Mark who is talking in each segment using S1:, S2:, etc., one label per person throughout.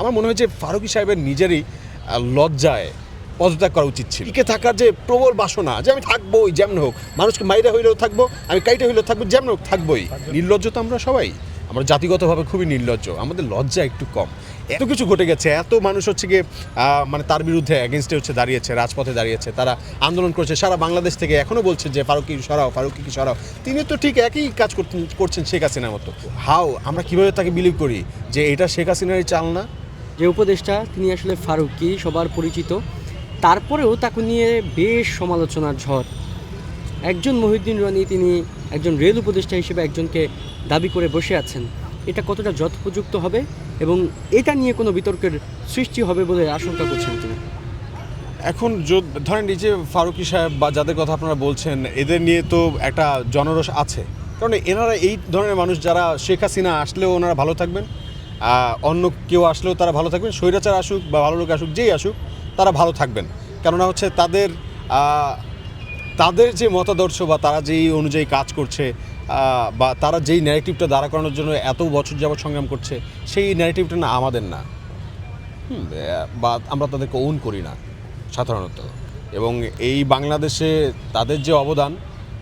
S1: আমার মনে হয় যে ফারুকি সাহেবের নিজেরই লজ্জায় পদত্যাগ করা উচিত ছিল। টিকে থাকার যে প্রবল বাসনা, যে আমি থাকবোই, যেমন হোক, মানুষকে মাইরা হইলেও থাকব, আমি কাইটা হইলেও থাকব, যেমন হোক, থাকবোই। নির্লজ্জ তো আমরা সবাই। আমরা জাতিগতভাবে খুবই নির্লজ্জ, আমাদের লজ্জা একটু কম। এত কিছু ঘটে গেছে, এত মানুষ হচ্ছে গিয়ে মানে তার বিরুদ্ধে অ্যাগেনস্টে হচ্ছে দাঁড়িয়েছে, রাজপথে দাঁড়িয়েছে, তারা আন্দোলন করছে, সারা বাংলাদেশ থেকে এখনও বলছে যে, ফারুকি সরাও, ফারুকি কি সরাও। তিনি তো ঠিক একই কাজ করছেন শেখ হাসিনার মতো। হাও আমরা কীভাবে তাকে বিলিভ করি যে এটা শেখ হাসিনারই চাল না
S2: যে উপদেষ্টা, তিনি আসলে ফারুকি সবার পরিচিত। তারপরেও তাকে নিয়ে বেশ সমালোচনার ঝড়। একজন মহিউদ্দিন রানী, তিনি একজন রেল উপদেষ্টা হিসেবে একজনকে দাবি করে বসে আছেন। এটা কতটা যথোপযুক্ত হবে এবং এটা নিয়ে কোনো বিতর্কের সৃষ্টি হবে বলে আশঙ্কা করছেন তিনি?
S1: এখন ধরেন এই যে ফারুকি সাহেব বা যাদের কথা আপনারা বলছেন, এদের নিয়ে তো একটা জনরস আছে। কারণ এনারা এই ধরনের মানুষ, যারা শেখ হাসিনা, আসলেও ওনারা ভালো থাকবেন? অন্য কেউ আসলেও তারা ভালো থাকবেন। স্বৈরাচার আসুক বা ভালো লোক আসুক, যেই আসুক, তারা ভালো থাকবেন। কেননা হচ্ছে তাদের তাদের যে মতাদর্শ বা তারা যেই অনুযায়ী কাজ করছে বা তারা যেই ন্যারেটিভটা দাঁড়া করানোর জন্য এত বছর যাবৎ সংগ্রাম করছে, সেই ন্যারেটিভটা না আমাদের না। বা আমরা তাদেরকে ওন করি না, সাধারণত। এবং এই বাংলাদেশে তাদের যে অবদান,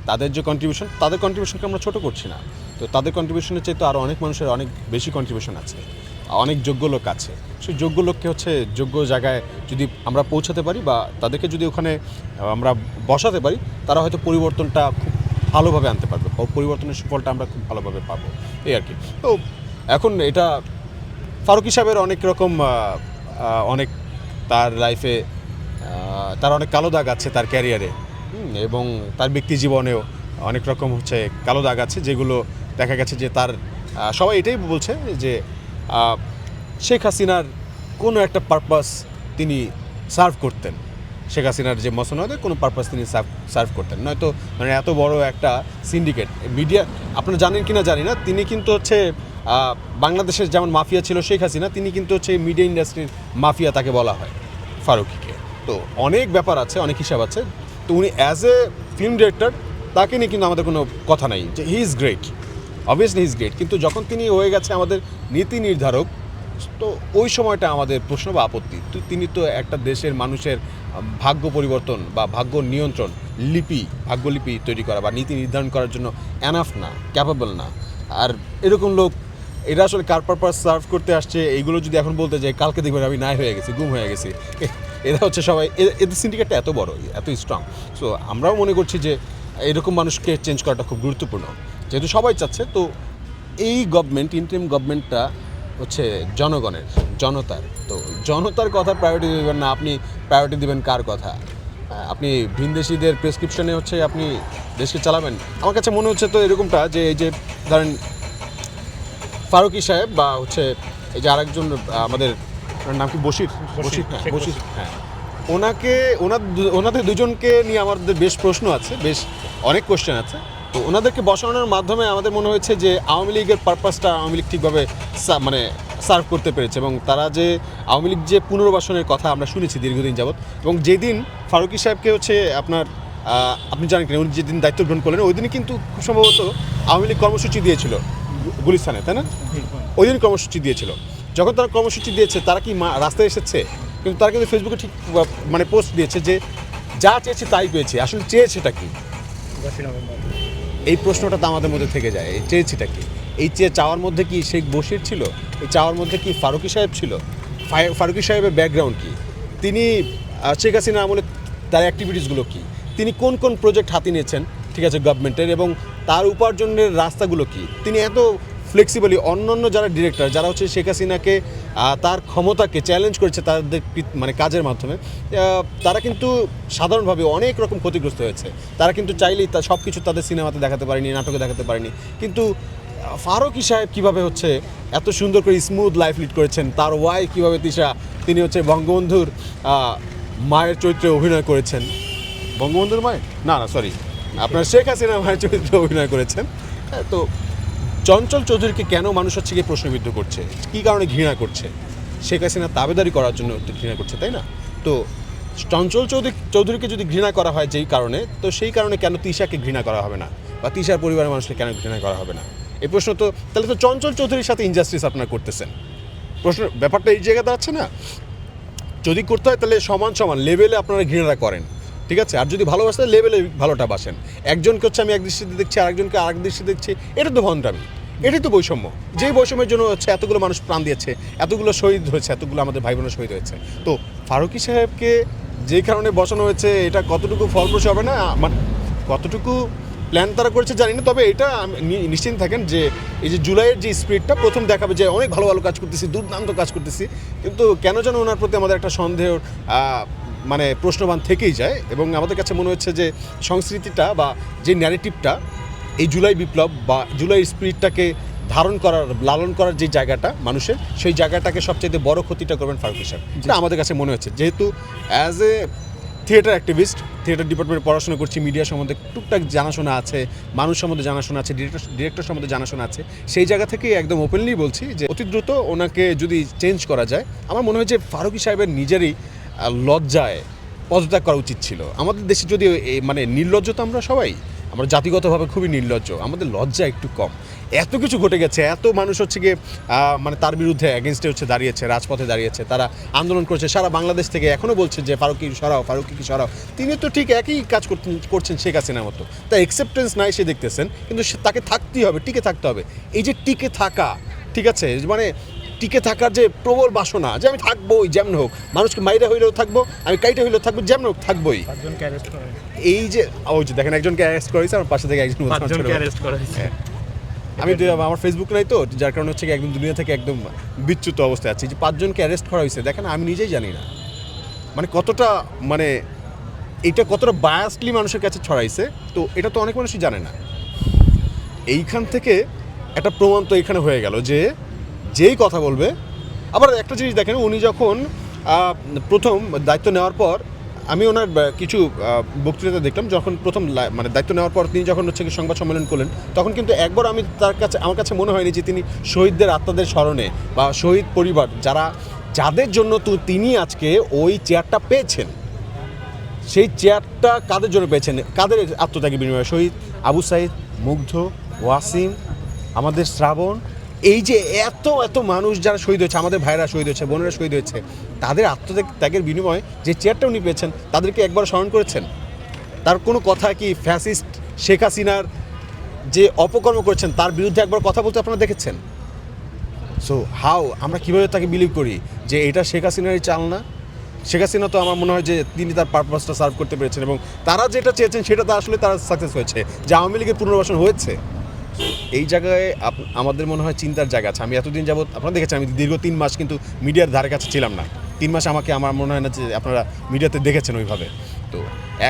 S1: তাদের যে কন্ট্রিবিউশন তাদের কন্ট্রিবিউশনকে আমরা ছোট করছি না। তো তাদের কন্ট্রিবিউশনের চেয়ে তো আরও অনেক মানুষের অনেক বেশি কন্ট্রিবিউশন আছে, অনেক যোগ্য লোক আছে। সেই যোগ্য লোককে হচ্ছে যোগ্য জায়গায় যদি আমরা পৌঁছাতে পারি বা তাদেরকে যদি ওখানে আমরা বসাতে পারি, তারা হয়তো পরিবর্তনটা খুব ভালোভাবে আনতে পারবে পরিবর্তনের সুফলটা আমরা খুব ভালোভাবে পাবো, এই আর কি। তো এখন এটা ফারুকি সাহেবের অনেক রকম অনেক তার লাইফে তার অনেক কালো দাগ আছে তার ক্যারিয়ারে এবং তার ব্যক্তি জীবনেও অনেক রকম হচ্ছে কালো দাগ আছে যেগুলো দেখা গেছে যে তার সবাই এটাই বলছে যে শেখ হাসিনার কোনো একটা পারপাস তিনি সার্ভ করতেন। শেখ হাসিনার যে মসনদে কোনো পারপাস তিনি সার্ভ সার্ভ করতেন। নয়তো মানে এত বড় একটা সিন্ডিকেট মিডিয়া আপনারা জানেন কি না জানি না, তিনি কিন্তু হচ্ছে বাংলাদেশের যেমন মাফিয়া ছিল শেখ হাসিনা, তিনি কিন্তু হচ্ছে মিডিয়া ইন্ডাস্ট্রির মাফিয়া তাকে বলা হয়, ফারুকিকে। তো অনেক ব্যাপার আছে, অনেক হিসাব আছে। তো উনি অ্যাজ এ ফিল্ম ডিরেক্টর তাকে নিয়ে কিন্তু আমাদের কোনো কথা নাই, যে he is great obviously is great কিন্তু যখন তিনি হয়ে গেছে আমাদের নীতি নির্ধারক, তো ওই সময়টা আমাদের প্রশ্ন বা আপত্তি। তিনি তো একটা দেশের মানুষের ভাগ্য পরিবর্তন বা ভাগ্য নিয়ন্ত্রণ লিপি, ভাগ্যলিপি তৈরি করা বা নীতি নির্ধারণ করার জন্য অ্যানাফ না ক্যাপাবল না। আর এরকম লোক, এরা আসলে কার পারপাস সার্ভ করতে আসছে, এইগুলো যদি এখন বলতে যাই, কালকে দেখবেন আমি নাই হয়ে গেছি, গুম হয়ে গেছি। এরা হচ্ছে সবাই এদের সিন্ডিকেটটা এত বড়, এত স্ট্রং সো আমরাও মনে করছি যে এরকম মানুষকে চেঞ্জ করাটা খুব গুরুত্বপূর্ণ। যেহেতু সবাই চাচ্ছে তো এই গভর্নমেন্ট ইন্টারিম গভর্নমেন্টটা হচ্ছে জনগণের জনতার। তো জনতার কথা প্রায়োরিটি দেবেন না আপনি প্রায়োরিটি দেবেন কার কথা? আপনি ভিনদেশিদের প্রেসক্রিপশনে হচ্ছে আপনি দেশকে চালাবেন। আমার কাছে মনে হচ্ছে তো এরকমটা যে এই যে ধরেন ফারুকি সাহেব বা হচ্ছে এই যে আরেকজন আমাদের নাম কি বশির? বশির হ্যাঁ বশির। হ্যাঁ। ওনাকে ওনার ওনাদের দুজনকে নিয়ে আমাদের বেশ প্রশ্ন আছে বেশ অনেক কোশ্চেন আছে। তো ওনাদেরকে বসানোর মাধ্যমে আমাদের মনে হয়েছে যে আওয়ামী লীগের পারপাসটা আওয়ামী লীগ ঠিকভাবে মানে সার্ভ করতে পেরেছে এবং তারা যে আওয়ামী লীগ যে পুনর্বাসনের কথা আমরা শুনেছি দীর্ঘদিন যাবৎ এবং যেদিন ফারুকি সাহেবকে হচ্ছে আপনার আপনি জানেন কিনা উনি যেদিন দায়িত্ব গ্রহণ করলেন ওই দিনই কিন্তু খুব সম্ভবত আওয়ামী লীগ কর্মসূচি দিয়েছিল গুলিস্তানে তাই না? ওই দিন কর্মসূচি দিয়েছিল। যখন তারা কর্মসূচি দিয়েছে তারা কি মা- রাস্তায় এসেছে? কিন্তু তারা কিন্তু ফেসবুকে ঠিক মানে পোস্ট দিয়েছে যে যা চেয়েছে তাই পেয়েছে। আসলে চেয়েছে চেয়েছেটা কি? এই প্রশ্নটা তো আমাদের মধ্যে থেকে যায়, এই চেয়েছিটা কি? এই চেয়ে চাওয়ার মধ্যে কি শেখ বশির ছিল? এই চাওয়ার মধ্যে কি ফারুকি সাহেব ছিল? ফারুকি সাহেবের ব্যাকগ্রাউন্ড কি? তিনি শেখ হাসিনা আমলে তার অ্যাক্টিভিটিসগুলো কি? তিনি কোন কোন প্রজেক্ট হাতে নিয়েছেন, ঠিক আছে গভর্নমেন্টের এবং তার উপার্জনের রাস্তাগুলো কি? তিনি এত ফ্লেক্সিবলি অন্যান্য যারা ডিরেক্টর যারা হচ্ছে শেখ হাসিনাকে তার ক্ষমতাকে চ্যালেঞ্জ করেছে তাদের মানে কাজের মাধ্যমে তারা কিন্তু সাধারণভাবে অনেক রকম ক্ষতিগ্রস্ত হয়েছে। তারা কিন্তু চাইলেই তা সব কিছু তাদের সিনেমাতে দেখাতে পারেনি নাটকে দেখাতে পারেনি। কিন্তু ফারুকি সাহেব কীভাবে হচ্ছে এত সুন্দর করে স্মুথ লাইফ লিড করেছেন তার ওয়াইফ কীভাবে তিশা তিনি হচ্ছে বঙ্গবন্ধুর মায়ের চরিত্রে অভিনয় করেছেন। বঙ্গবন্ধুর মায়ের? না না সরি আপনার শেখ হাসিনা মায়ের চরিত্রে অভিনয় করেছেন। হ্যাঁ, তো চঞ্চল চৌধুরীকে কেন মানুষ হচ্ছে গিয়ে প্রশ্নবিদ্ধ করছে? কী কারণে ঘৃণা করছে? শেখ হাসিনা তাবেদারি করার জন্য ঘৃণা করছে, তাই না? তো চঞ্চল চৌধুরী, চৌধুরীকে যদি ঘৃণা করা হয় যেই কারণে, তো সেই কারণে কেন তিশাকে ঘৃণা করা হবে না? বা তিশার পরিবারের মানুষকে কেন ঘৃণা করা হবে না? এই প্রশ্ন তো, তাহলে তো চঞ্চল চৌধুরীর সাথে ইনজাস্টিস আপনারা করতেছেন। প্রশ্ন, ব্যাপারটা এই জায়গাতে আছে না? যদি করতে হয় তাহলে সমান সমান লেভেলে আপনারা ঘৃণাটা করেন। ঠিক আছে? আর যদি ভালোবাসতে লেভেলে ভালোটা বাসেন। একজনকে হচ্ছে আমি এক দৃষ্টিতে দেখছি, আরেকজনকে আরেক দৃষ্টিতে দেখছি, এটা তো ভণ্ডামি। এটাই তো বৈষম্য। যেই বৈষম্যের জন্য হচ্ছে এতগুলো মানুষ প্রাণ দিয়েছে, এতগুলো শহীদ হয়েছে, এতগুলো আমাদের ভাই বোনের শহীদ হয়েছে। তো ফারুকি সাহেবকে যেই কারণে বসানো হয়েছে, এটা কতটুকু ফলপ্রসূ হবে না? মানে কতটুকু প্ল্যান তারা করেছে জানি না, তবে এটা নিশ্চিন্ত থাকেন যে এই যে জুলাইয়ের যে স্পিরিটটা প্রথম দেখাবে যে অনেক ভালো ভালো কাজ করতেছি, দুর্দান্ত কাজ করতেছি। কিন্তু কেন যেন ওনার প্রতি আমাদের একটা সন্দেহ মানে প্রশ্নবান থেকেই যায় এবং আমাদের কাছে মনে হচ্ছে যে সংস্কৃতিটা বা যে ন্যারেটিভটা এই জুলাই বিপ্লব বা জুলাই স্পিরিটটাকে ধারণ করার লালন করার যে জায়গাটা মানুষের সেই জায়গাটাকে সবচেয়ে বড় ক্ষতিটা করবেন ফারুক সাহেব এটা আমাদের কাছে মনে হচ্ছে। যেহেতু as a theatre activist theatre ডিপার্টমেন্টে পড়াশোনা করছি মিডিয়া সম্বন্ধে টুকটাক জানাশোনা আছে মানুষ সম্বন্ধে জানাশোনা আছে ডিরেক্টর ডিরেক্টর সম্বন্ধে জানাশোনা আছে সেই জায়গা থেকে একদম ওপেনলি বলছি যে অতি দ্রুত ওনাকে যদি চেঞ্জ করা যায় আমার মনে হয় যে ফারুকি সাহেবের নিজেরই লজ্জায় পদত্যাগ করা উচিত ছিল। আমাদের দেশে যদি মানে নির্লজ্জ তো আমরা সবাই, আমরা জাতিগতভাবে খুবই নির্লজ্জ, আমাদের লজ্জা একটু কম। এত কিছু ঘটে গেছে, এত মানুষ হচ্ছে গিয়ে মানে তার বিরুদ্ধে অ্যাগেনস্টে হচ্ছে দাঁড়িয়েছে, রাজপথে দাঁড়িয়েছে, তারা আন্দোলন করেছে, সারা বাংলাদেশ থেকে এখনও বলছে যে, ফারুকি সরাও, ফারুকি কি সরাও। তিনি তো ঠিক একই কাজ করতেন করছেন শেখ হাসিনার মতো। তা অ্যাকসেপ্টেন্স নাই সে দেখতেছেন, কিন্তু তাকে থাকতেই হবে, টিকে থাকতে হবে। এই যে টিকে থাকা, ঠিক আছে? মানে টিকে থাকার যে প্রবল বাসনা যে আমি থাকবোই যেমন হোক। মানুষকে মাইরা হইলেও থাকব আমি কাইটা হইলেও থাকব যেমন হোক থাকবোই। এই যে ওই যে দেখেন একজনকে অ্যারেস্ট করা হয়েছে আমার পাশে থেকে একজন হ্যাঁ। আমি আমার ফেসবুক নাই তো যার কারণে হচ্ছে একদম দুনিয়া থেকে একদম বিচ্যুত অবস্থায় আছি। যে পাঁচজনকে অ্যারেস্ট করা হয়েছে দেখেন আমি নিজেই জানি না। মানে কতটা মানে এটা কতটা বায়াসলি মানুষের কাছে ছড়াইছে তো এটা তো অনেক মানুষই জানে না। এইখান থেকে একটা প্রমাণ তো এখানে হয়ে গেল যে যেই কথা বলবে। আবার একটা জিনিস দেখেন, উনি যখন প্রথম দায়িত্ব নেওয়ার পর, আমি ওনার কিছু বক্তৃতা দেখলাম, যখন প্রথম মানে দায়িত্ব নেওয়ার পর তিনি যখন হচ্ছে সংবাদ সম্মেলন করলেন, তখন কিন্তু একবার আমি তার কাছে, আমার কাছে মনে হয়নি যে তিনি শহীদদের আত্মাদের স্মরণে বা শহীদ পরিবার, যারা, যাদের জন্য তো, তিনি আজকে ওই চেয়ারটা পেয়েছেন। সেই চেয়ারটা কাদের জন্য পেয়েছেন? কাদের আত্মত্যাগের বিনিময়ে? শহীদ আবু সাইদ, মুগ্ধ, ওয়াসিম, আমাদের শ্রাবণ এই যে এত এত মানুষ যারা শহীদ হয়েছে, আমাদের ভাইরা শহীদ হয়েছে, বোনেরা শহীদ হয়েছে, তাদের আত্মত্যাগ, ত্যাগের বিনিময়ে যে চেয়ারটা উনি পেয়েছেন, তাদেরকে একবার স্মরণ করেছেন? তার কোনো কথা কি ফ্যাসিস্ট শেখ হাসিনার যে অপকর্ম করেছেন, তার বিরুদ্ধে একবার কথা বলতে আপনারা দেখেছেন? সো হাউ আমরা কীভাবে তাকে বিলিভ করি? যে এটা শেখ হাসিনারই চাল না? শেখ হাসিনা তো আমার মনে হয় যে তিনি তার পারপাসটা সার্ভ করতে পেরেছেন এবং তারা যেটা চেয়েছেন, সেটা তো আসলে তারা সাকসেস হয়েছে। যে আওয়ামী লীগের পুনর্বাসন হয়েছে। এই জায়গায় আমাদের মনে হয় চিন্তার জায়গা আছে। আমি এতদিন যাবত আপনারা দেখেছেন, আমি দীর্ঘ তিন মাস কিন্তু মিডিয়ার ধারে কাছে ছিলাম না। তিন মাস আমাকে আমার মনে হয় না যে আপনারা মিডিয়াতে দেখেছেন ওইভাবে। তো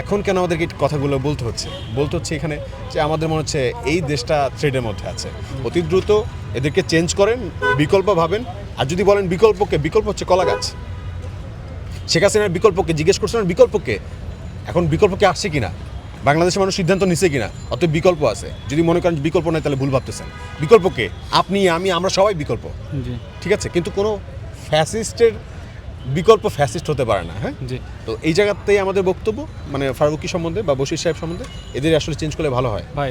S1: এখন কেন আমাদেরকে কথাগুলো বলতে হচ্ছে? বলতে হচ্ছে এখানে যে আমাদের মনে হচ্ছে এই দেশটা থ্রেডের মধ্যে আছে। অতি দ্রুত এদেরকে চেঞ্জ করেন, বিকল্প ভাবেন। আর যদি বলেন বিকল্পকে বিকল্প হচ্ছে কলা গাছ। শেখ হাসিনার বিকল্পকে জিজ্ঞেস করছিলেন বিকল্পকে? এখন বিকল্পকে আসছে কিনা? বাংলাদেশের মানুষ সিদ্ধান্ত নিছে কিনা? অত বিকল্প আছে। যদি মনে করেন বিকল্প নাই তাহলে ভুল ভাবতেছেন। বিকল্পকে আপনি আমি আমরা সবাই বিকল্প। ঠিক আছে? কিন্তু কোনো ফ্যাসিস্টের বিকল্প ফ্যাসিস্ট হতে পারে না হ্যাঁ?
S2: জি।
S1: তো এই জায়গাতেই আমাদের বক্তব্য মানে ফারুকি সম্বন্ধে বা বশির সাহেব সম্বন্ধে এদের আসলে চেঞ্জ করলে ভালো হয়।
S2: ভাই